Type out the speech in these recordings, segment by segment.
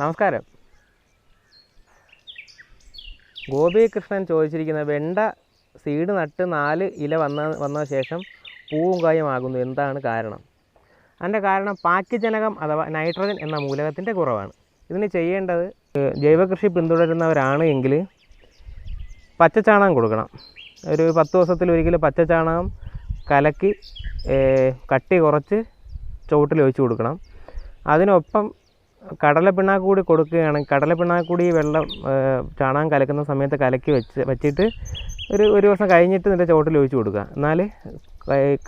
നമസ്കാരം. ഗോപികൃഷ്ണൻ ചോദിച്ചിരിക്കുന്ന വെണ്ട സീഡ് നട്ട് നാല് ഇല വന്ന വന്ന ശേഷം പൂവും കായുമാകുന്നു എന്താണ് കാരണം? അതിന്റെ കാരണം പാക്യജനകം അഥവാ നൈട്രജൻ എന്ന മൂലകത്തിന്റെ കുറവാണ്. ഇതിന് ചെയ്യേണ്ടത് ജൈവകൃഷി പിന്തുടരുന്നവരാണ് എങ്കിൽ പച്ചച്ചാണകം കൊടുക്കണം. ഒരു പത്ത് ദിവസത്തിൽ ഒരിക്കൽ പച്ചച്ചാണകം കലക്കി കട്ടി കുറച്ച് ചുവട്ടിൽ ഒഴിച്ചു കൊടുക്കണം. അതിനൊപ്പം കടലപ്പിണ്ണാക്ക് കൂടി കൊടുക്കുകയാണെങ്കിൽ കടല പിണ്ണാക്ക് കൂടി വെള്ളം ചാണകം കലക്കുന്ന സമയത്ത് കലക്കി വെച്ച് വെച്ചിട്ട് ഒരു ഒരു ദിവസം കഴിഞ്ഞിട്ട് നിന്റെ ചുവട്ടിൽ ഒഴിച്ചു കൊടുക്കുക. എന്നാൽ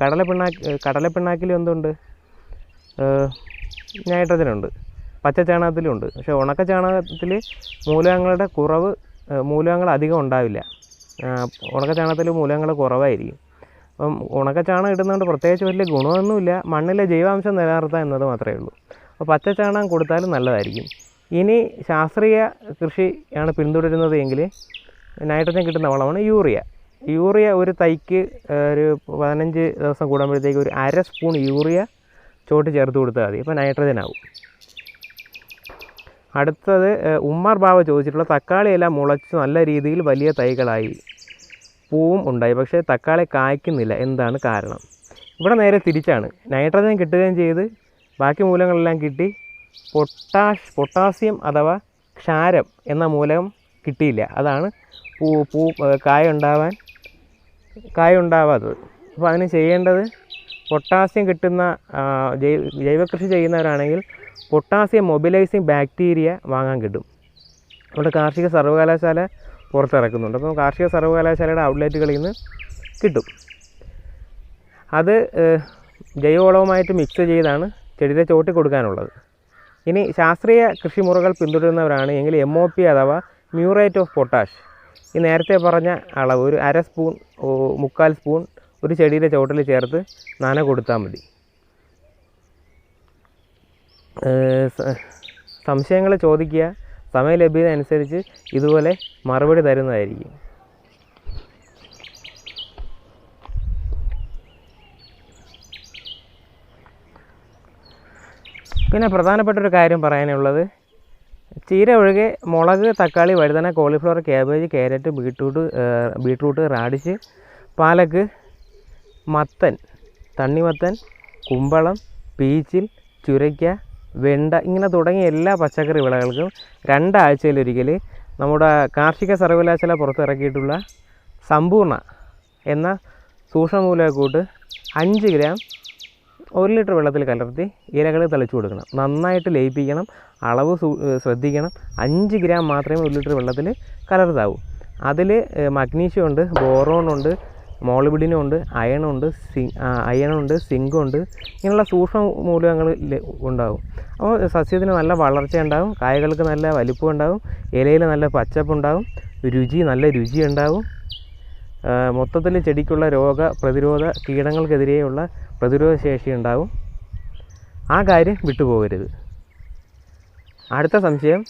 കടല പിണ്ണാക്ക് കടല പിണ്ണാക്കിൽ എന്തുണ്ട്? നൈട്രജനുണ്ട്. പച്ച ചാണകത്തിലുണ്ട് പക്ഷേ ഉണക്ക ചാണകത്തിൽ മൂലകങ്ങളുടെ കുറവ് മൂലകങ്ങൾ അധികം ഉണ്ടാവില്ല. ഉണക്ക ചാണകത്തിൽ മൂലകങ്ങൾ കുറവായിരിക്കും. അപ്പം ഉണക്ക ചാണകം ഇടുന്നതുകൊണ്ട് പ്രത്യേകിച്ച് വലിയ ഗുണമൊന്നുമില്ല. മണ്ണിലെ ജൈവാംശം നിലനിർത്താൻ എന്നത് മാത്രമേ ഉള്ളൂ. പച്ച ചാണകം കൊടുത്താലും നല്ലതായിരിക്കും. ഇനി ശാസ്ത്രീയ കൃഷിയാണ് പിന്തുടരുന്നത് എങ്കിൽ നൈട്രജൻ കിട്ടുന്ന വളമാണ് യൂറിയ. യൂറിയ ഒരു തൈക്ക് ഒരു പതിനഞ്ച് ദിവസം കൂടുമ്പോഴത്തേക്ക് ഒരു അര സ്പൂൺ യൂറിയ ചോട്ട് ചേർത്ത് കൊടുത്താൽ മതി. അപ്പോൾ നൈട്രജൻ ആവും. അടുത്തത് ഉമ്മാർ ബാവ ചോദിച്ചിട്ടുള്ള തക്കാളിയെല്ലാം മുളച്ച് നല്ല രീതിയിൽ വലിയ തൈകളായി പൂവും ഉണ്ടായി. പക്ഷേ തക്കാളി കായ്ക്കുന്നില്ല. എന്താണ് കാരണം? ഇവിടെ നേരെ തിരിച്ചാണ്. നൈട്രജൻ കിട്ടുകയും ചെയ്ത് ബാക്കി മൂലങ്ങളെല്ലാം കിട്ടി. പൊട്ടാഷ് പൊട്ടാസ്യം അഥവാ ക്ഷാരം എന്ന മൂലകം കിട്ടിയില്ല. അതാണ് പൂ പൂ കായ ഉണ്ടാവാൻ കായ ഉണ്ടാവാത്തത് അപ്പോൾ അതിന് ചെയ്യേണ്ടത് പൊട്ടാസ്യം കിട്ടുന്ന ജൈവ ജൈവകൃഷി ചെയ്യുന്നവരാണെങ്കിൽ പൊട്ടാസ്യം മൊബിലൈസിങ് ബാക്ടീരിയ വാങ്ങാൻ കിട്ടും. നമ്മുടെ കാർഷിക സർവകലാശാല പുറത്തിറക്കുന്നുണ്ട്. അപ്പോൾ കാർഷിക സർവകലാശാലയുടെ ഔട്ട്ലെറ്റുകളിൽ നിന്ന് കിട്ടും. അത് ജൈവവളവുമായിട്ട് മിക്സ് ചെയ്താണ് ചെടിയുടെ ചോട്ടി കൊടുക്കാനുള്ളത്. ഇനി ശാസ്ത്രീയ കൃഷിമുറകൾ പിന്തുടരുന്നവരാണ് എങ്കിൽ എം ഒ പി അഥവാ മ്യൂറേറ്റ് ഓഫ് പൊട്ടാഷ്. ഈ നേരത്തെ പറഞ്ഞ അളവ് ഒരു അര സ്പൂൺ മുക്കാൽ സ്പൂൺ ഒരു ചെടിയുടെ ചോട്ടിൽ ചേർത്ത് നന കൊടുത്താൽ മതി. സംശയങ്ങൾ ചോദിക്കുക സമയലഭ്യത അനുസരിച്ച് ഇതുപോലെ മറുപടി തരുന്നതായിരിക്കും. പിന്നെ പ്രധാനപ്പെട്ട ഒരു കാര്യം പറയാനുള്ളത്. ചീര ഒഴികെ മുളക് തക്കാളി വഴുതന cauliflower cabbage carrot beetroot beetroot radish പാലക്ക് മത്തൻ തണ്ണിമത്തൻ കുമ്പളം പീച്ചിൽ ചുരയ്ക്ക വെണ്ട ഇങ്ങനെ തുടങ്ങിയ എല്ലാ പച്ചക്കറി വിളകൾക്കും രണ്ടാഴ്ചയിലൊരിക്കൽ നമ്മുടെ കാർഷിക സർവകലാശാല പുറത്തിറക്കിയിട്ടുള്ള സമ്പൂർണ എന്ന സൂക്ഷ്മമൂലകൂട്ട് അഞ്ച് ഗ്രാം ഒരു ലിറ്റർ വെള്ളത്തിൽ കലർത്തി ഇലകൾ തളിച്ചു കൊടുക്കണം. നന്നായിട്ട് ലയിപ്പിക്കണം. അളവ് ശ്രദ്ധിക്കണം. അഞ്ച് ഗ്രാം മാത്രമേ ഒരു ലിറ്റർ വെള്ളത്തിൽ കലർത്താവൂ. അതിൽ മഗ്നീഷ്യം ഉണ്ട് ബോറോൺ ഉണ്ട് മോളിബിഡിനും ഉണ്ട് അയണുണ്ട് സി അയണുണ്ട് സിങ്കുണ്ട് ഇങ്ങനെയുള്ള സൂക്ഷ്മ മൂലകങ്ങൾ ഉണ്ടാവും. അപ്പോൾ സസ്യത്തിന് നല്ല വളർച്ച ഉണ്ടാവും കായകൾക്ക് നല്ല വലിപ്പം ഉണ്ടാവും ഇലയിൽ നല്ല പച്ചപ്പ് പച്ചപ്പുണ്ടാവും രുചി നല്ല രുചി ഉണ്ടാവും. മൊത്തത്തിൽ ചെടിക്കുള്ള രോഗ പ്രതിരോധ കീടങ്ങൾക്കെതിരെയുള്ള പ്രതിരോധ ശേഷി ഉണ്ടാവും. ആ കാര്യം വിട്ടുപോകരുത്. അടുത്ത സംശയം.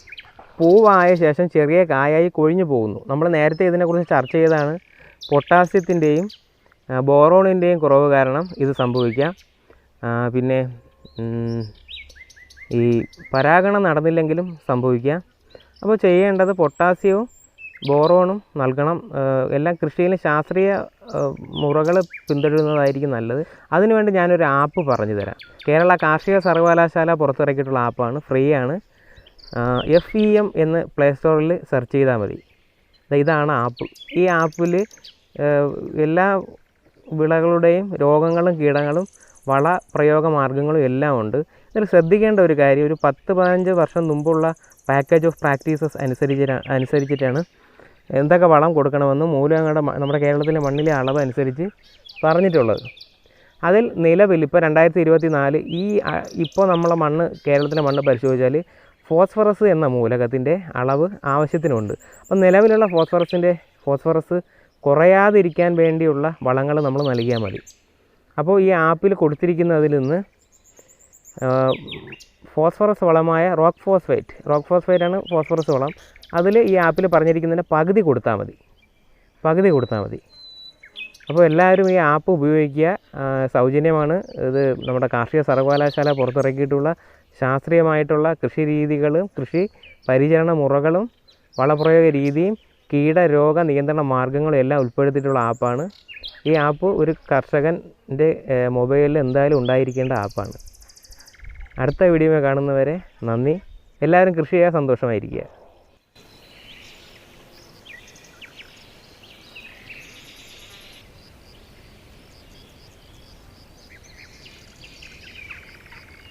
പൂവായ ശേഷം ചെറിയ കായായി കൊഴിഞ്ഞു പോകുന്നു. നമ്മൾ നേരത്തെ ഇതിനെക്കുറിച്ച് ചർച്ച ചെയ്താണ് പൊട്ടാസ്യത്തിന്റെയും ബോറോണിന്റെയും കുറവ് കാരണം ഇത് സംഭവിക്കാം. പിന്നെ ഈ പരാഗണം നടന്നില്ലെങ്കിലും സംഭവിക്കാം. അപ്പോൾ ചെയ്യേണ്ടത് പൊട്ടാസ്യവും ബോറോണും നൽകണം. എല്ലാം കൃഷിയിലെ ശാസ്ത്രീയ മുറകൾ പിന്തുടരുന്നതായിരിക്കും നല്ലത്. അതിനുവേണ്ടി ഞാനൊരു ആപ്പ് പറഞ്ഞു തരാം. കേരള കാർഷിക സർവകലാശാല പുറത്തിറക്കിയിട്ടുള്ള ആപ്പാണ് ഫ്രീ ആണ്. എഫ് ഇ എം എന്ന് പ്ലേ സ്റ്റോറിൽ സെർച്ച് ചെയ്താൽ മതി. ഇതാണ് ആപ്പ്. ഈ ആപ്പിൽ എല്ലാ വിളകളുടെയും രോഗങ്ങളും കീടങ്ങളും വള പ്രയോഗ മാർഗങ്ങളും എല്ലാം ഉണ്ട്. ഇതിൽ ശ്രദ്ധിക്കേണ്ട ഒരു കാര്യം ഒരു പത്ത് പതിനഞ്ച് വർഷം മുമ്പുള്ള പാക്കേജ് ഓഫ് പ്രാക്ടീസസ് അനുസരിച്ചിട്ടാണ് അനുസരിച്ചിട്ടാണ് എന്തൊക്കെ വളം കൊടുക്കണമെന്ന് മൂലങ്ങളുടെ നമ്മുടെ കേരളത്തിലെ മണ്ണിലെ അളവ് അനുസരിച്ച് പറഞ്ഞിട്ടുള്ളത്. അതിൽ നിലവിൽ ഇപ്പോൾ രണ്ടായിരത്തി ഇരുപത്തി നാല് ഈ ഇപ്പോൾ നമ്മളെ മണ്ണ് കേരളത്തിലെ മണ്ണ് പരിശോധിച്ചാൽ ഫോസ്ഫറസ് എന്ന മൂലകത്തിന്റെ അളവ് ആവശ്യത്തിനുണ്ട്. അപ്പം നിലവിലുള്ള ഫോസ്ഫറസിന്റെ ഫോസ്ഫറസ് കുറയാതിരിക്കാൻ വേണ്ടിയുള്ള വളങ്ങൾ നമ്മൾ നൽകിയാൽ മതി. അപ്പോൾ ഈ ആപ്പിൽ കൊടുത്തിരിക്കുന്നതിൽ നിന്ന് ഫോസ്ഫറസ് വളമായ റോക്ക് ഫോസ്ഫേറ്റ്. റോക്ക് ഫോസ്ഫേറ്റ് ആണ് ഫോസ്ഫറസ് വളം. അതിൽ ഈ ആപ്പിൽ പറഞ്ഞിരിക്കുന്നതിന്റെ പകുതി കൊടുത്താൽ മതി. പകുതി കൊടുത്താൽ മതി. അപ്പോൾ എല്ലാവരും ഈ ആപ്പ് ഉപയോഗിക്കുക. സൗജന്യമാണ്. ഇത് നമ്മുടെ കാർഷിക സർവകലാശാല പുറത്തിറക്കിയിട്ടുള്ള ശാസ്ത്രീയമായിട്ടുള്ള കൃഷി രീതികളും കൃഷി പരിചരണ മുറകളും വളപ്രയോഗ രീതിയും കീടരോഗ നിയന്ത്രണ മാർഗങ്ങളും എല്ലാം ഉൾപ്പെടുത്തിയിട്ടുള്ള ആപ്പാണ്. ഈ ആപ്പ് ഒരു കർഷകന്റെ മൊബൈലിൽ എന്തായാലും ഉണ്ടായിരിക്കേണ്ട ആപ്പാണ്. അടുത്ത വീഡിയോ കാണുന്നവരെ നന്ദി. എല്ലാവരും കൃഷി ചെയ്യാൻ സന്തോഷമായിരിക്കുക.